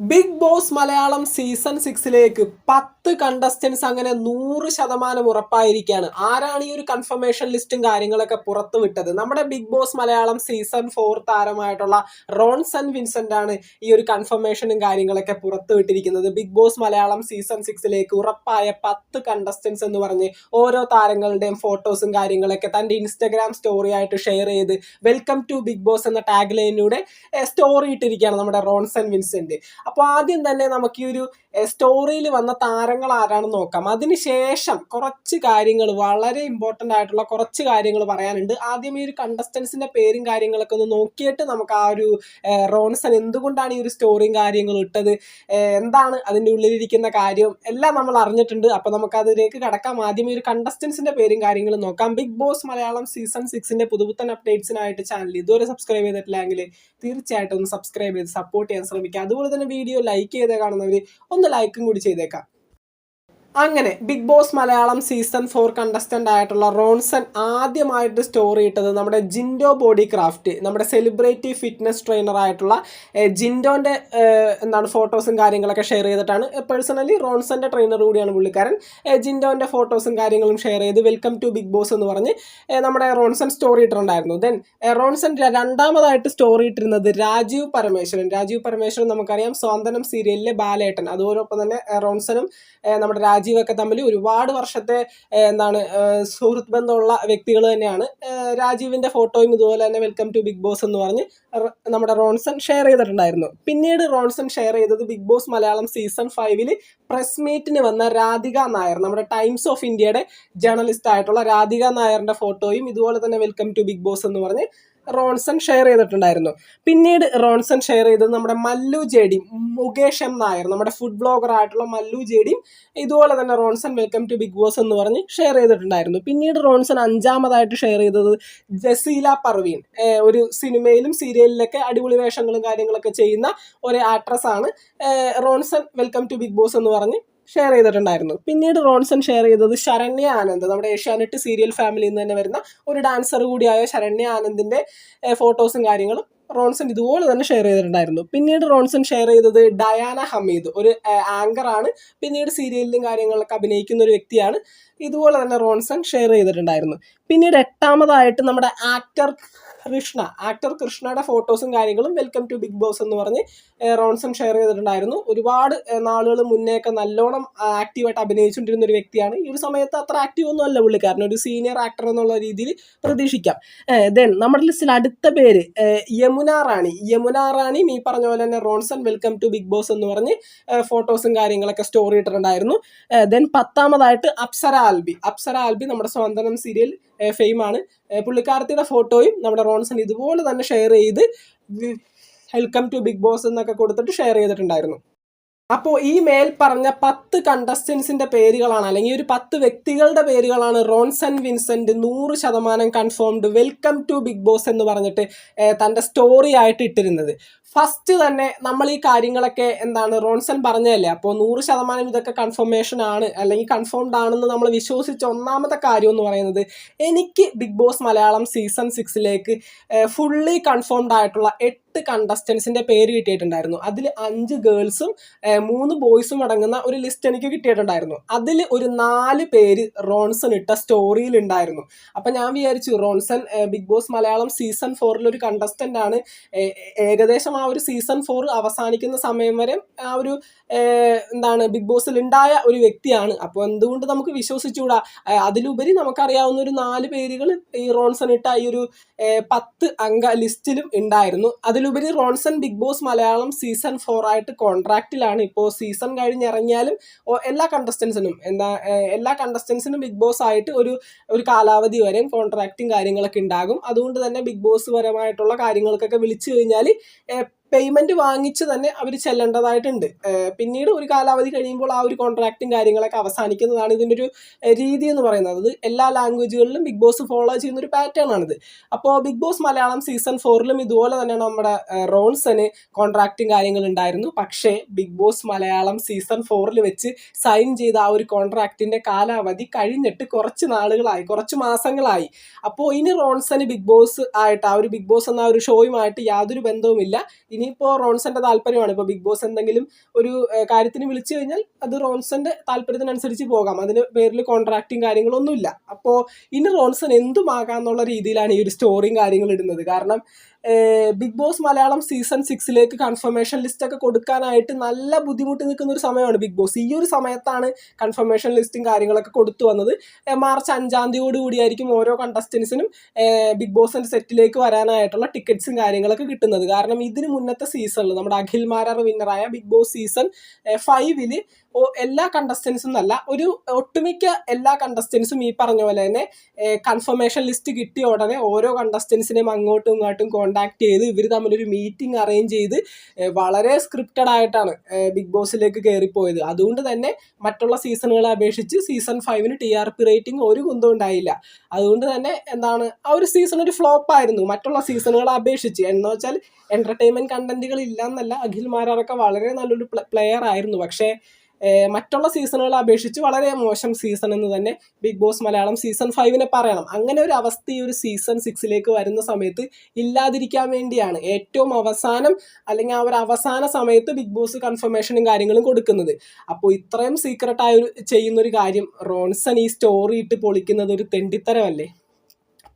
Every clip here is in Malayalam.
ബിഗ് ബോസ് മലയാളം സീസൺ സിക്സിലേക്ക് പത്ത് കണ്ടസ്റ്റൻസ് അങ്ങനെ നൂറ് ശതമാനം ഉറപ്പായിരിക്കുകയാണ്. ആരാണ് ഈ ഒരു കൺഫർമേഷൻ ലിസ്റ്റും കാര്യങ്ങളൊക്കെ പുറത്തു വിട്ടത്? നമ്മുടെ Bigg Boss Malayalam season four താരമായിട്ടുള്ള Ronson Vincent ആണ് ഈ ഒരു കൺഫർമേഷനും കാര്യങ്ങളൊക്കെ പുറത്തു വിട്ടിരിക്കുന്നത്. ബിഗ് ബോസ് മലയാളം സീസൺ സിക്സിലേക്ക് ഉറപ്പായ പത്ത് കണ്ടസ്റ്റൻസ് എന്ന് പറഞ്ഞ് ഓരോ താരങ്ങളുടെയും ഫോട്ടോസും കാര്യങ്ങളൊക്കെ തന്റെ ഇൻസ്റ്റഗ്രാം സ്റ്റോറി ആയിട്ട് ഷെയർ ചെയ്ത് വെൽക്കം ടു ബിഗ് ബോസ് എന്ന ടാഗ് ലൈനിലൂടെ സ്റ്റോറി ഇട്ടിരിക്കുകയാണ് നമ്മുടെ റോൺസൺ വിൻസെന്റ്. അപ്പോൾ ആദ്യം തന്നെ നമുക്ക് ഈ ഒരു സ്റ്റോറിയിൽ വന്ന താരങ്ങൾ ആരാണെന്ന് നോക്കാം. അതിനുശേഷം കുറച്ച് കാര്യങ്ങൾ വളരെ ഇമ്പോർട്ടന്റ് ആയിട്ടുള്ള കുറച്ച് കാര്യങ്ങൾ പറയാനുണ്ട്. ആദ്യം ഈ ഒരു കണ്ടസ്റ്റൻസിന്റെ പേരും കാര്യങ്ങളൊക്കെ ഒന്ന് നോക്കിയിട്ട് നമുക്ക് ആ ഒരു റോൺസൺ എന്തുകൊണ്ടാണ് ഈ ഒരു സ്റ്റോറിയും കാര്യങ്ങളും ഇട്ടത്? എന്താണ് അതിന്റെ ഉള്ളിലിരിക്കുന്ന കാര്യം? എല്ലാം നമ്മൾ അറിഞ്ഞിട്ടുണ്ട്. അപ്പോൾ നമുക്ക് അതിലേക്ക് കടക്കാം. ആദ്യം ഈ ഒരു കണ്ടസ്റ്റൻസിന്റെ പേരും കാര്യങ്ങളും നോക്കാം. ബിഗ് ബോസ് മലയാളം സീസൺ സിക്സിന്റെ പുതുപുത്തൻ അപ്ഡേറ്റ്സിനായിട്ട് ചാനൽ ഇതുവരെ സബ്സ്ക്രൈബ് ചെയ്തിട്ടില്ലെങ്കിൽ തീർച്ചയായിട്ടും ഒന്ന് സബ്സ്ക്രൈബ് ചെയ്ത് സപ്പോർട്ട് ചെയ്യാൻ ശ്രമിക്കുക. അതുപോലെ തന്നെ വീഡിയോ ലൈക്ക് ചെയ്ത് കാണുന്നവർ ഒന്ന് ലൈക്കും കൂടി ചെയ്തേക്കാം. അങ്ങനെ Bigg Boss Malayalam season four contestant ആയിട്ടുള്ള റോൺസൺ ആദ്യമായിട്ട് സ്റ്റോറി ഇട്ടത് നമ്മുടെ ജിൻഡോ ബോഡി ക്രാഫ്റ്റ് നമ്മുടെ സെലിബ്രിറ്റി ഫിറ്റ്നസ് ട്രെയിനർ ആയിട്ടുള്ള ജിൻഡോന്റെ എന്താണ് ഫോട്ടോസും കാര്യങ്ങളൊക്കെ ഷെയർ ചെയ്തിട്ടാണ് പേഴ്സണലി റോൺസന്റെ ട്രെയിനർ കൂടിയാണ് പുള്ളിക്കാരൻ. ജിൻഡോന്റെ ഫോട്ടോസും കാര്യങ്ങളും ഷെയർ ചെയ്ത് വെൽക്കം ടു ബിഗ് ബോസ് എന്ന് പറഞ്ഞ് നമ്മുടെ റോൺസൺ സ്റ്റോറി ഇട്ടിട്ടുണ്ടായിരുന്നു. ദെൻ റോൺസൺ രണ്ടാമതായിട്ട് സ്റ്റോറി ഇട്ടിരുന്നത് രാജീവ് പരമേശ്വരൻ. രാജീവ് പരമേശ്വരൻ നമുക്കറിയാം സ്വാന്തനം സീരിയലിലെ ബാലേട്ടൻ. അതോടൊപ്പം തന്നെ റോൺസനും നമ്മുടെ രാജീവൊക്കെ തമ്മിൽ ഒരുപാട് വർഷത്തെ എന്താണ് സുഹൃത്ത് ബന്ധമുള്ള വ്യക്തികൾ തന്നെയാണ്. രാജീവിന്റെ ഫോട്ടോയും ഇതുപോലെ തന്നെ വെൽക്കം ടു ബിഗ് ബോസ് എന്ന് പറഞ്ഞ് നമ്മുടെ റോൺസൺ ഷെയർ ചെയ്തിട്ടുണ്ടായിരുന്നു. പിന്നീട് റോൺസൺ ഷെയർ ചെയ്തത് ബിഗ് ബോസ് മലയാളം സീസൺ ഫൈവിൽ പ്രസ് മീറ്റിന് വന്ന രാധിക നായർ നമ്മുടെ ടൈംസ് ഓഫ് ഇന്ത്യയുടെ ജേർണലിസ്റ്റ് ആയിട്ടുള്ള രാധിക നായറിന്റെ ഫോട്ടോയും ഇതുപോലെ തന്നെ വെൽക്കം ടു ബിഗ് ബോസ് എന്ന് പറഞ്ഞ് റോൺസൺ ഷെയർ ചെയ്തിട്ടുണ്ടായിരുന്നു. പിന്നീട് റോൺസൺ ഷെയർ ചെയ്തത് നമ്മുടെ മല്ലു ജേഡിയും മുകേഷ് എം നായർ നമ്മുടെ ഫുഡ് ബ്ലോഗർ ആയിട്ടുള്ള മല്ലു ജേഡിയും ഇതുപോലെ തന്നെ Ronson welcome to Bigg Boss എന്ന് പറഞ്ഞ് ഷെയർ ചെയ്തിട്ടുണ്ടായിരുന്നു. പിന്നീട് റോൺസൺ അഞ്ചാമതായിട്ട് ഷെയർ ചെയ്തത് ജസീല പർവീൻ ഒരു സിനിമയിലും സീരിയലിലൊക്കെ അടിപൊളി വേഷങ്ങളും കാര്യങ്ങളൊക്കെ ചെയ്യുന്ന ഒരു ആക്ട്രസ് ആണ്. Ronson welcome to Bigg Boss എന്ന് പറഞ്ഞ് ഷെയർ ചെയ്തിട്ടുണ്ടായിരുന്നു. പിന്നീട് റോൺസൺ ഷെയർ ചെയ്തത് ശരണ്യ ആനന്ദ്. നമ്മുടെ ഏഷ്യാനെറ്റ് സീരിയൽ ഫാമിലിയിൽ നിന്ന് തന്നെ വരുന്ന ഒരു ഡാൻസർ കൂടിയായ ശരണ്യ ആനന്ദിന്റെ ഫോട്ടോസും കാര്യങ്ങളും റോൺസൺ ഇതുപോലെ തന്നെ ഷെയർ ചെയ്തിട്ടുണ്ടായിരുന്നു. പിന്നീട് റോൺസൺ ഷെയർ ചെയ്തത് ഡയാന ഹമീദ്. ഒരു ആങ്കർ ആണ്. പിന്നീട് സീരിയലിലും കാര്യങ്ങളിലൊക്കെ അഭിനയിക്കുന്ന ഒരു വ്യക്തിയാണ് ഇതുപോലെ തന്നെ റോൺസൺ ഷെയർ ചെയ്തിട്ടുണ്ടായിരുന്നു. പിന്നീട് എട്ടാമതായിട്ട് നമ്മുടെ ആക്ടർ കൃഷ്ണ. ആക്ടർ കൃഷ്ണയുടെ ഫോട്ടോസും കാര്യങ്ങളും വെൽക്കം ടു ബിഗ് ബോസ് എന്ന് പറഞ്ഞ് റോൺസൺ ഷെയർ ചെയ്തിട്ടുണ്ടായിരുന്നു. ഒരുപാട് നാളുകൾ മുന്നേ ഒക്കെ നല്ലോണം ആക്റ്റീവായിട്ട് അഭിനയിച്ചുകൊണ്ടിരുന്ന ഒരു വ്യക്തിയാണ്. ഈ ഒരു സമയത്ത് അത്ര ആക്റ്റീവ് ഒന്നും അല്ല പുള്ളിക്കാരൻ ഒരു സീനിയർ ആക്ടർ എന്നുള്ള രീതിയിൽ പ്രതീക്ഷിക്കാം. ദെൻ നമ്മുടെ ലിസ്റ്റിൽ അടുത്ത പേര് യമുന റാണി. യമുന റാണി ഈ പറഞ്ഞ പോലെ തന്നെ Ronson welcome to Bigg Boss എന്ന് പറഞ്ഞ് ഫോട്ടോസും കാര്യങ്ങളൊക്കെ സ്റ്റോറി ഇട്ടിട്ടുണ്ടായിരുന്നു. ദെൻ പത്താമതായിട്ട് അപ്സര ആൽബി. അപ്സര ആൽബി നമ്മുടെ സ്വന്തം സീരിയൽ ഫെയിമാണ്. പുള്ളിക്കാരത്തിയുടെ ഫോട്ടോയും നമ്മുടെ റോൺസൺ ഇതുപോലെ തന്നെ ഷെയർ ചെയ്ത് വെൽക്കം ടു ബിഗ് ബോസ് എന്നൊക്കെ കൊടുത്തിട്ട് ഷെയർ ചെയ്തിട്ടുണ്ടായിരുന്നു. അപ്പോൾ ഈ മേൽ പറഞ്ഞ പത്ത് കണ്ടസ്റ്റൻസിന്റെ പേരുകളാണ് അല്ലെങ്കിൽ ഒരു പത്ത് വ്യക്തികളുടെ പേരുകളാണ് റോൺസൺ വിൻസെന്റ് നൂറ് ശതമാനം confirmed welcome to Bigg Boss എന്ന് പറഞ്ഞിട്ട് തന്റെ സ്റ്റോറി ആയിട്ട് ഇട്ടിരുന്നത്. ഫസ്റ്റ് തന്നെ നമ്മൾ ഈ കാര്യങ്ങളൊക്കെ എന്താണ് റോൺസൺ പറഞ്ഞതല്ലേ? അപ്പോൾ നൂറ് ശതമാനം ഇതൊക്കെ കൺഫർമേഷൻ ആണ്. അല്ലെങ്കിൽ കൺഫേംഡ് ആണെന്ന് നമ്മൾ വിശ്വസിച്ച ഒന്നാമത്തെ കാര്യം എന്ന് പറയുന്നത് എനിക്ക് ബിഗ് ബോസ് മലയാളം സീസൺ സിക്സിലേക്ക് ഫുള്ളി കൺഫേംഡ് ആയിട്ടുള്ള എട്ട് കണ്ടസ്റ്റൻസിന്റെ പേര് കിട്ടിയിട്ടുണ്ടായിരുന്നു. അതിൽ അഞ്ച് ഗേൾസും മൂന്ന് ബോയ്സും അടങ്ങുന്ന ഒരു ലിസ്റ്റ് എനിക്ക് കിട്ടിയിട്ടുണ്ടായിരുന്നു. അതിൽ ഒരു നാല് പേര് റോൺസൺ ഇട്ട സ്റ്റോറിയിൽ ഉണ്ടായിരുന്നു അപ്പം ഞാൻ വിചാരിച്ചു Ronson Bigg Boss Malayalam season ഫോറിൽ ഒരു കണ്ടസ്റ്റന്റ് ആണ്. ഏകദേശം ആ ഒരു സീസൺ ഫോർ അവസാനിക്കുന്ന സമയം വരെ ആ ഒരു എന്താണ് ബിഗ് ബോസിൽ ഉണ്ടായ ഒരു വ്യക്തിയാണ്. അപ്പോൾ എന്തുകൊണ്ട് നമുക്ക് വിശ്വസിച്ചുകൂടാ അതിലുപരി നമുക്കറിയാവുന്ന ഒരു നാല് പേരുകൾ ഈ റോൺസൺ ഇട്ട ഈ ഒരു പത്ത് അംഗ ലിസ്റ്റിലും ഉണ്ടായിരുന്നു അതിലുപരി Ronson Bigg Boss Malayalam season four ആയിട്ട് കോൺട്രാക്റ്റിലാണ് ഇപ്പോൾ സീസൺ കഴിഞ്ഞിറങ്ങിയാലും എല്ലാ കണ്ടസ്റ്റൻസിനും എന്താ എല്ലാ കണ്ടസ്റ്റൻസിനും ബിഗ് ബോസ് ആയിട്ട് ഒരു ഒരു കാലാവധി വരെയും കോൺട്രാക്റ്റും കാര്യങ്ങളൊക്കെ ഉണ്ടാകും അതുകൊണ്ട് തന്നെ ബിഗ് ബോസ് പരമായിട്ടുള്ള കാര്യങ്ങൾക്കൊക്കെ വിളിച്ചു കഴിഞ്ഞാൽ പേയ്മെന്റ് വാങ്ങിച്ച് തന്നെ അവർ ചെല്ലേണ്ടതായിട്ടുണ്ട്. പിന്നീട് ഒരു കാലാവധി കഴിയുമ്പോൾ ആ ഒരു കോൺട്രാക്റ്റും കാര്യങ്ങളൊക്കെ അവസാനിക്കുന്നതാണ് ഇതിന്റെ ഒരു രീതി എന്ന് പറയുന്നത്. അത് എല്ലാ ലാംഗ്വേജുകളിലും ബിഗ് ബോസ് ഫോളോ ചെയ്യുന്ന ഒരു പാറ്റേൺ ആണിത്. അപ്പോൾ ബിഗ് ബോസ് മലയാളം സീസൺ ഫോറിലും ഇതുപോലെ തന്നെയാണ് നമ്മുടെ റോൺസന് കോൺട്രാക്റ്റും കാര്യങ്ങളും ഉണ്ടായിരുന്നു. പക്ഷേ ബിഗ് ബോസ് മലയാളം സീസൺ ഫോറിൽ വെച്ച് സൈൻ ചെയ്ത ആ ഒരു കോൺട്രാക്റ്റിന്റെ കാലാവധി കഴിഞ്ഞിട്ട് കുറച്ച് നാളുകളായി. കുറച്ച് മാസങ്ങളായി. അപ്പോൾ ഇനി റോൺസന് ബിഗ് ബോസ് ആയിട്ട് ആ ഒരു ബിഗ് ബോസ് എന്ന ഒരു ഷോയുമായിട്ട് യാതൊരു ബന്ധവുമില്ല. ഇനി ഇനിയിപ്പോൾ റോൺസന്റെ താല്പര്യമാണ്. ഇപ്പോൾ ബിഗ് ബോസ് എന്തെങ്കിലും ഒരു കാര്യത്തിന് വിളിച്ചു കഴിഞ്ഞാൽ അത് റോൺസന്റെ താല്പര്യത്തിനനുസരിച്ച് പോകാം. അതിന് പേരിൽ കോൺട്രാക്റ്റും കാര്യങ്ങളൊന്നുമില്ല അപ്പോൾ ഇനി റോൺസൺ എന്തുമാകാന്നുള്ള രീതിയിലാണ് ഈ ഒരു സ്റ്റോറിയും കാര്യങ്ങളും ഇടുന്നത്. കാരണം ബിഗ് ബോസ് മലയാളം സീസൺ സിക്സിലേക്ക് കൺഫർമേഷൻ ലിസ്റ്റ് ഒക്കെ കൊടുക്കാനായിട്ട് നല്ല ബുദ്ധിമുട്ട് നിൽക്കുന്ന ഒരു സമയമാണ് ബിഗ് ബോസ്. ഈ ഒരു സമയത്താണ് കൺഫർമേഷൻ ലിസ്റ്റും കാര്യങ്ങളൊക്കെ കൊടുത്തു വന്നത്. മാർച്ച് അഞ്ചാം തീയതിയോട് കൂടിയായിരിക്കും ഓരോ കണ്ടസ്റ്റൻസിനും ബിഗ് ബോസിന്റെ സെറ്റിലേക്ക് വരാനായിട്ടുള്ള ടിക്കറ്റ്സും കാര്യങ്ങളൊക്കെ കിട്ടുന്നത്. കാരണം ഇതിന് മുന്നത്തെ സീസണിൽ നമ്മുടെ അഖിൽ മാരാർ വിന്നറായ ബിഗ് ബോസ് സീസൺ ഫൈവിൽ എല്ലാ കണ്ടസ്റ്റൻസും എന്നല്ല ഒരു ഒട്ടുമിക്ക എല്ലാ കണ്ടസ്റ്റൻസും ഈ പറഞ്ഞ പോലെ തന്നെ കൺഫർമേഷൻ ലിസ്റ്റ് കിട്ടിയ ഉടനെ ഓരോ കണ്ടസ്റ്റൻസിനെയും അങ്ങോട്ടും ഇങ്ങോട്ടും കോണ്ടാക്ട് ചെയ്ത് ഇവർ തമ്മിലൊരു മീറ്റിംഗ് അറേഞ്ച് ചെയ്ത് വളരെ സ്ക്രിപ്റ്റഡ് ആയിട്ടാണ് ബിഗ് ബോസിലേക്ക് കയറിപ്പോയത് അതുകൊണ്ട് തന്നെ മറ്റുള്ള സീസണുകളെ അപേക്ഷിച്ച് സീസൺ ഫൈവിന് ടി ആർ പി റേറ്റിംഗ് ഒരു കുന്തം ഉണ്ടായില്ല. അതുകൊണ്ട് തന്നെ എന്താണ് ആ ഒരു സീസൺ ഒരു ഫ്ലോപ്പ് ആയിരുന്നു. മറ്റുള്ള സീസണുകളെ അപേക്ഷിച്ച്. എന്ന് വെച്ചാൽ എന്റർടൈൻമെന്റ് കണ്ടന്റുകൾ ഇല്ല എന്നല്ല അഖിൽ മാരാറൊക്കെ വളരെ നല്ലൊരു പ്ലെയർ ആയിരുന്നു. പക്ഷേ മറ്റുള്ള സീസണുകളെ അപേക്ഷിച്ച് വളരെ മോശം സീസൺ എന്ന് തന്നെ ബിഗ് ബോസ് മലയാളം സീസൺ ഫൈവിനെ പറയണം. അങ്ങനെ ഒരു അവസ്ഥ ഈ ഒരു സീസൺ സിക്സിലേക്ക് വരുന്ന സമയത്ത് ഇല്ലാതിരിക്കാൻ വേണ്ടിയാണ് ഏറ്റവും അവസാനം അല്ലെങ്കിൽ ആ ഒരു അവസാന സമയത്ത് ബിഗ് ബോസ് കൺഫർമേഷനും കാര്യങ്ങളും കൊടുക്കുന്നത്. അപ്പോൾ ഇത്രയും സീക്രട്ടായി ചെയ്യുന്നൊരു കാര്യം റോൺസൺ ഈ സ്റ്റോറി ഇട്ട് പൊളിക്കുന്നത് ഒരു തെണ്ടിത്തരമല്ലേ?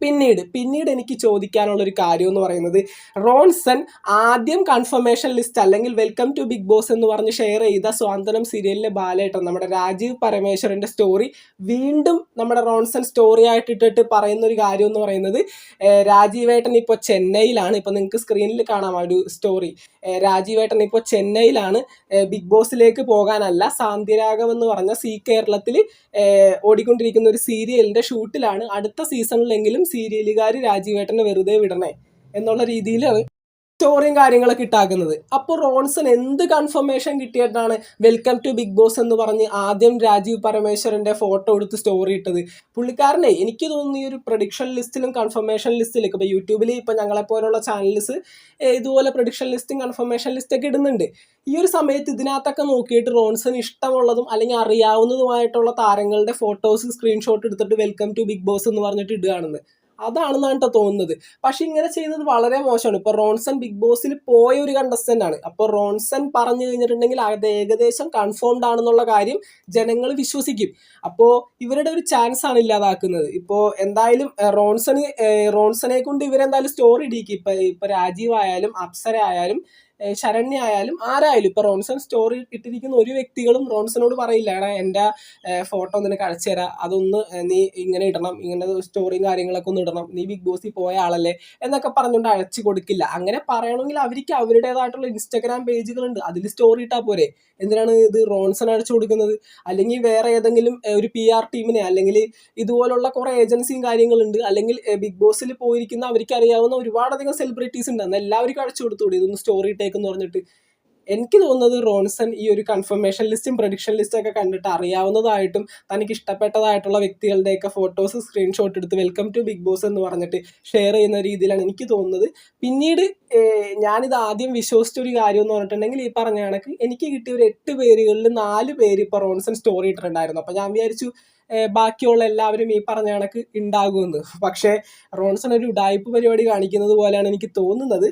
പിന്നീട് പിന്നീട് എനിക്ക് ചോദിക്കാനുള്ള ഒരു കാര്യം എന്ന് പറയുന്നത് റോൺസൺ ആദ്യം കൺഫർമേഷൻ ലിസ്റ്റ് അല്ലെങ്കിൽ വെൽക്കം ടു ബിഗ് ബോസ് എന്ന് പറഞ്ഞ് ഷെയർ ചെയ്ത സ്വാന്തനം സീരിയലിലെ ബാലേട്ടൻ നമ്മുടെ രാജീവ് പരമേശ്വരന്റെ സ്റ്റോറി വീണ്ടും നമ്മുടെ റോൺസൺ സ്റ്റോറി ആയിട്ട് ഇട്ടിട്ട് പറയുന്ന ഒരു കാര്യം എന്ന് പറയുന്നത് രാജീവേട്ടൻ ഇപ്പോൾ ചെന്നൈയിലാണ്. ഇപ്പോൾ നിങ്ങൾക്ക് സ്ക്രീനിൽ കാണാം ആ ഒരു സ്റ്റോറി രാജീവേട്ടൻ ഇപ്പോൾ ചെന്നൈയിലാണ്. ബിഗ് ബോസിലേക്ക് പോകാനല്ല സാന്ത്യരാഗം എന്ന് പറഞ്ഞ സി കേരളത്തിൽ ഓടിക്കൊണ്ടിരിക്കുന്ന ഒരു സീരിയലിന്റെ ഷൂട്ടിലാണ് അടുത്ത സീസണിലെങ്കിലും സീരിയലുകാർ രാജീവേട്ടനെ വെറുതെ വിടണേ എന്നുള്ള രീതിയിലാണ് സ്റ്റോറിയും കാര്യങ്ങളൊക്കെ ഇട്ടാക്കുന്നത്. അപ്പോൾ റോൺസൺ എന്ത് കൺഫർമേഷൻ കിട്ടിയിട്ടാണ് വെൽക്കം ടു ബിഗ് ബോസ് എന്ന് പറഞ്ഞ് ആദ്യം രാജീവ് പരമേശ്വരന്റെ ഫോട്ടോ എടുത്ത് സ്റ്റോറി ഇട്ടത്. പുള്ളിക്കാരനെ എനിക്ക് തോന്നുന്നു ഈ ഒരു പ്രൊഡിക്ഷൻ ലിസ്റ്റിലും കൺഫർമേഷൻ ലിസ്റ്റിലും ഇപ്പോൾ യൂട്യൂബിൽ ഞങ്ങളെ ഞങ്ങളെപ്പോലുള്ള ചാനൽസ് ഇതുപോലെ പ്രൊഡിക്ഷൻ ലിസ്റ്റും കൺഫർമേഷൻ ലിസ്റ്റ് ഒക്കെ ഇടുന്നുണ്ട്. ഈ ഒരു സമയത്ത് ഇതിനകത്തൊക്കെ നോക്കിയിട്ട് റോൺസൺ ഇഷ്ടമുള്ളതും അല്ലെങ്കിൽ അറിയാവുന്നതുമായിട്ടുള്ള താരങ്ങളുടെ ഫോട്ടോസ് സ്ക്രീൻഷോട്ട് എടുത്തിട്ട് വെൽക്കം ടു ബിഗ് ബോസ് എന്ന് പറഞ്ഞിട്ട് ഇടുകയാണെന്ന്. അതാണെന്നാണ് കേട്ടോ തോന്നുന്നത്. പക്ഷെ ഇങ്ങനെ ചെയ്യുന്നത് വളരെ മോശമാണ്. ഇപ്പൊ റോൺസൺ ബിഗ് ബോസിൽ പോയ ഒരു കണ്ടസ്റ്റന്റ് ആണ്. അപ്പൊ റോൺസൺ പറഞ്ഞു കഴിഞ്ഞിട്ടുണ്ടെങ്കിൽ അത് ഏകദേശം കൺഫേംഡ് ആണെന്നുള്ള കാര്യം ജനങ്ങൾ വിശ്വസിക്കും. അപ്പോൾ ഇവരുടെ ഒരു ചാൻസ് ആണ് ഇല്ലാതാക്കുന്നത്. ഇപ്പോ എന്തായാലും റോൺസൺ റോൺസനെ കൊണ്ട് ഇവരെന്തായാലും സ്റ്റോറി ഇടിക്കും ഇപ്പൊ ഇപ്പൊ രാജീവ് ആയാലും അപ്സര ആയാലും ശരണ്യ ആയാലും ആരായാലും ഇപ്പൊ റോൺസൺ സ്റ്റോറി ഇട്ടിരിക്കുന്ന ഒരു വ്യക്തികളും റോൺസനോട് പറയില്ല എടാ എന്റെ ഫോട്ടോ നിനക്ക് അടച്ചു തരാം അതൊന്ന് നീ ഇങ്ങനെ ഇടണം ഇങ്ങനെ സ്റ്റോറിയും കാര്യങ്ങളൊക്കെ ഒന്ന് ഇടണം നീ ബിഗ് ബോസിൽ പോയ ആളല്ലേ? എന്നൊക്കെ പറഞ്ഞുകൊണ്ട് അടച്ചു കൊടുക്കില്ല. അങ്ങനെ പറയണമെങ്കിൽ അവർക്ക് അവരുടേതായിട്ടുള്ള ഇൻസ്റ്റാഗ്രാം പേജുകളുണ്ട് അതിൽ സ്റ്റോറി ഇട്ടാൽ പോരെ. എന്തിനാണ് ഇത് റോൺസൺ അടച്ചു കൊടുക്കുന്നത്? അല്ലെങ്കിൽ വേറെ ഏതെങ്കിലും ഒരു പി ആർ ടീമിനെ അല്ലെങ്കിൽ ഇതുപോലുള്ള കുറെ ഏജൻസിയും കാര്യങ്ങളുണ്ട് അല്ലെങ്കിൽ ബിഗ് ബോസിൽ പോയിരിക്കുന്ന അവർക്ക് അറിയാവുന്ന ഒരുപാടധികം സെലിബ്രിറ്റീസ് ഉണ്ട് എല്ലാവർക്കും അടച്ചു കൊടുത്തുകൂടി? ഇതൊന്ന് സ്റ്റോറി ഇട്ടേക്കെന്ന് പറഞ്ഞിട്ട് എനിക്ക് തോന്നുന്നത് റോൺസൺ ഈ ഒരു കൺഫർമേഷൻ ലിസ്റ്റും പ്രഡിക്ഷൻ ലിസ്റ്റും ഒക്കെ കണ്ടിട്ട് അറിയാവുന്നതായിട്ടും തനിക്ക് ഇഷ്ടപ്പെട്ടതായിട്ടുള്ള വ്യക്തികളുടെയൊക്കെ ഫോട്ടോസ് സ്ക്രീൻഷോട്ട് എടുത്ത് വെൽക്കം ടു ബിഗ് ബോസ് എന്ന് പറഞ്ഞിട്ട് ഷെയർ ചെയ്യുന്ന രീതിയിലാണ് എനിക്ക് തോന്നുന്നത്. പിന്നീട് ഞാനിത് ആദ്യം വിശ്വസിച്ച ഒരു കാര്യം എന്ന് പറഞ്ഞിട്ടുണ്ടെങ്കിൽ ഈ പറഞ്ഞ കണക്ക് എനിക്ക് കിട്ടിയ ഒരു എട്ട് പേരുകളിൽ നാല് പേര് ഇപ്പോൾ റോൺസൺ സ്റ്റോറി ഇട്ടിട്ടുണ്ടായിരുന്നു. അപ്പോൾ ഞാൻ വിചാരിച്ചു ബാക്കിയുള്ള എല്ലാവരും ഈ പറഞ്ഞ കണക്ക് ഉണ്ടാകുമെന്ന്. പക്ഷേ റോൺസൺ ഒരു ഉഡായിപ്പ് പരിപാടി കാണിക്കുന്നത് പോലെയാണ് എനിക്ക് തോന്നുന്നത്.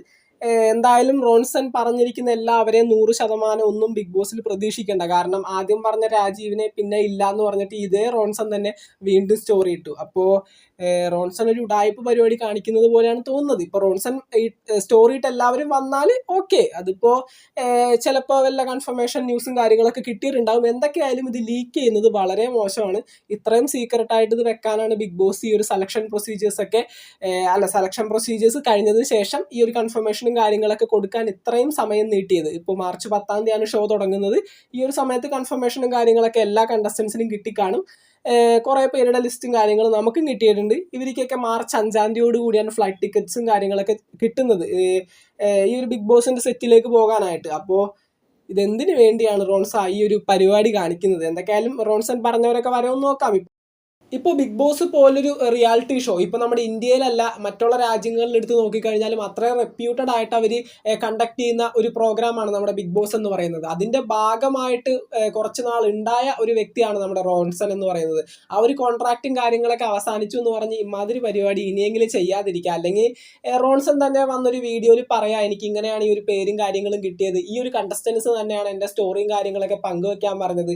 എന്തായാലും റോൺസൺ പറഞ്ഞിരിക്കുന്ന എല്ലാവരെയും നൂറ് ശതമാനം ഒന്നും ബിഗ് ബോസിൽ പ്രതീക്ഷിക്കേണ്ട. കാരണം ആദ്യം പറഞ്ഞ രാജീവിനെ പിന്നെ ഇല്ല എന്ന് പറഞ്ഞിട്ട് ഇതേ റോൺസൺ തന്നെ വീണ്ടും സ്റ്റോറി ഇട്ടു. അപ്പോൾ റോൺസൺ ഒരു ഉടായ്പ പരിപാടി കാണിക്കുന്നത് പോലെയാണ് തോന്നുന്നത്. ഇപ്പോൾ റോൺസൺ സ്റ്റോറി ഇട്ട് എല്ലാവരും വന്നാൽ ഓക്കെ അതിപ്പോൾ ചിലപ്പോൾ വല്ല കൺഫർമേഷൻ ന്യൂസും കാര്യങ്ങളൊക്കെ കിട്ടിയിട്ടുണ്ടാവും. എന്തൊക്കെയായാലും ഇത് ലീക്ക് ചെയ്യുന്നത് വളരെ മോശമാണ്. ഇത്രയും സീക്രട്ട് ആയിട്ട് ഇത് വെക്കാനാണ് ബിഗ് ബോസ് ഈ ഒരു സെലക്ഷൻ പ്രൊസീജിയേഴ്സ് ഒക്കെ അല്ല സെലക്ഷൻ പ്രൊസീജിയേഴ്സ് കഴിഞ്ഞതിന് ശേഷം ഈ ഒരു കൺഫർമേഷനും കാര്യങ്ങളൊക്കെ കൊടുക്കാൻ ഇത്രയും സമയം നീട്ടിയത്. ഇപ്പോൾ മാർച്ച് പത്താം തീയതിയാണ് ഷോ തുടങ്ങുന്നത്. ഈ ഒരു സമയത്ത് കൺഫർമേഷനും കാര്യങ്ങളൊക്കെ എല്ലാ കണ്ടസ്റ്റൻസിനും കിട്ടിക്കാണും. കുറേ പേരുടെ ലിസ്റ്റും കാര്യങ്ങളും നമുക്കും കിട്ടിയിട്ടുണ്ട്. ഇവർക്കൊക്കെ മാർച്ച് അഞ്ചാം തീയതിയോട് കൂടിയാണ് ഫ്ലൈറ്റ് ടിക്കറ്റ്സും കാര്യങ്ങളൊക്കെ കിട്ടുന്നത്. ഈ ഒരു ബിഗ് ബോസിന്റെ സെറ്റിലേക്ക് പോകാനായിട്ട്. അപ്പോൾ ഇതെന്തിനു വേണ്ടിയാണ് റോൺസ ഈ ഒരു പരിപാടി കാണിക്കുന്നത്? എന്തൊക്കെയായാലും റോൺസൺ പറഞ്ഞവരൊക്കെ വരവും നോക്കാം. ഇപ്പോൾ ബിഗ് ബോസ് പോലൊരു റിയാലിറ്റി ഷോ ഇപ്പോൾ നമ്മുടെ ഇന്ത്യയിലല്ല മറ്റുള്ള രാജ്യങ്ങളിൽ എടുത്ത് നോക്കിക്കഴിഞ്ഞാലും അത്രയും റെപ്യൂട്ടഡ് ആയിട്ട് അവർ കണ്ടക്ട് ചെയ്യുന്ന ഒരു പ്രോഗ്രാമാണ് നമ്മുടെ ബിഗ് ബോസ് എന്ന് പറയുന്നത്. അതിന്റെ ഭാഗമായിട്ട് കുറച്ച് നാൾ ഉണ്ടായ ഒരു വ്യക്തിയാണ് നമ്മുടെ റോൺസൺ എന്ന് പറയുന്നത്. ആ ഒരു കോൺട്രാക്റ്റും കാര്യങ്ങളൊക്കെ അവസാനിച്ചു എന്ന് പറഞ്ഞ് ഇമാതിരി പരിപാടി ഇനിയെങ്കിലും ചെയ്യാതിരിക്കുക. അല്ലെങ്കിൽ റോൺസൺ തന്നെ വന്നൊരു വീഡിയോയിൽ പറയാം എനിക്ക് ഇങ്ങനെയാണ് ഈ ഒരു പേരും കാര്യങ്ങളും കിട്ടിയത്. ഈ ഒരു കണ്ടസ്റ്റൻസ് തന്നെയാണ് എന്റെ സ്റ്റോറിയും കാര്യങ്ങളൊക്കെ പങ്കുവെക്കാൻ പറഞ്ഞത്.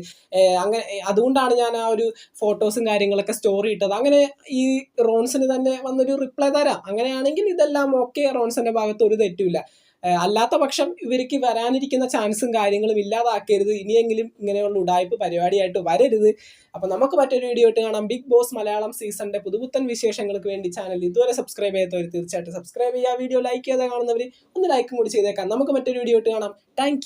അങ്ങനെ അതുകൊണ്ടാണ് ഞാൻ ആ ഒരു ഫോട്ടോസും കാര്യങ്ങളൊക്കെ സ്റ്റോറി ഇട്ടത്. അങ്ങനെ ഈ റോൺസിന് തന്നെ വന്നൊരു റിപ്ലൈ തരാം. അങ്ങനെയാണെങ്കിൽ ഇതെല്ലാം ഓക്കെ റോൺസിന്റെ ഭാഗത്ത് ഒരു തെറ്റുമില്ല. അല്ലാത്ത പക്ഷം ഇവർക്ക് വരാനിരിക്കുന്ന ചാൻസും കാര്യങ്ങളും ഇല്ലാതാക്കരുത്. ഇനിയെങ്കിലും ഇങ്ങനെയുള്ള ഉടായ്പ് പരിപാടിയായിട്ട് വരരുത്. അപ്പൊ നമുക്ക് മറ്റൊരു വീഡിയോ ഇട്ട് കാണാം. ബിഗ് ബോസ് മലയാളം സീസണിന്റെ പുതുപുത്തൻ വിശേഷങ്ങൾക്ക് വേണ്ടി ചാനൽ ഇതുവരെ സബ്സ്ക്രൈബ് ചെയ്യാത്തവർ തീർച്ചയായിട്ടും സബ്സ്ക്രൈബ് ചെയ്യുക. വീഡിയോ ലൈക്ക് ചെയ്താൽ കാണുന്നവർ ഒന്ന് ലൈക്കും കൂടി ചെയ്തേക്കാം. നമുക്ക് മറ്റൊരു വീഡിയോ ഇട്ട് കാണാം. താങ്ക്